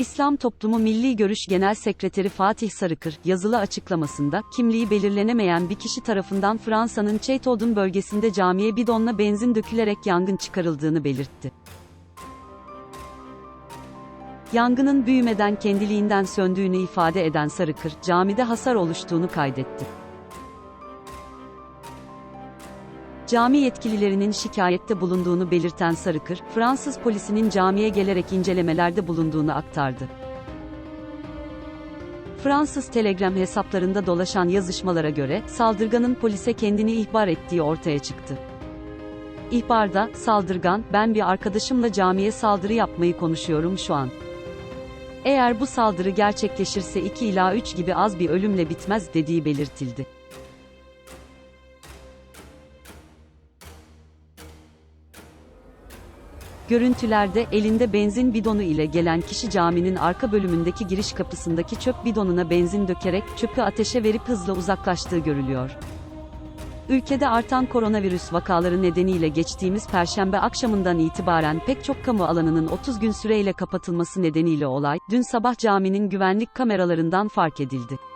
İslam Toplumu Milli Görüş Genel Sekreteri Fatih Sarıkır, yazılı açıklamasında, kimliği belirlenemeyen bir kişi tarafından Fransa'nın Cheytaudun bölgesinde camiye bidonla benzin dökülerek yangın çıkarıldığını belirtti. Yangının büyümeden kendiliğinden söndüğünü ifade eden Sarıkır, camide hasar oluştuğunu kaydetti. Cami yetkililerinin şikayette bulunduğunu belirten Sarıkır, Fransız polisinin camiye gelerek incelemelerde bulunduğunu aktardı. Fransız Telegram hesaplarında dolaşan yazışmalara göre, saldırganın polise kendini ihbar ettiği ortaya çıktı. İhbarda, saldırgan, ben bir arkadaşımla camiye saldırı yapmayı konuşuyorum şu an. Eğer bu saldırı gerçekleşirse 2 ila 3 gibi az bir ölümle bitmez dediği belirtildi. Görüntülerde elinde benzin bidonu ile gelen kişi caminin arka bölümündeki giriş kapısındaki çöp bidonuna benzin dökerek çöpü ateşe verip hızla uzaklaştığı görülüyor. Ülkede artan koronavirüs vakaları nedeniyle geçtiğimiz perşembe akşamından itibaren pek çok kamu alanının 30 gün süreyle kapatılması nedeniyle olay, dün sabah caminin güvenlik kameralarından fark edildi.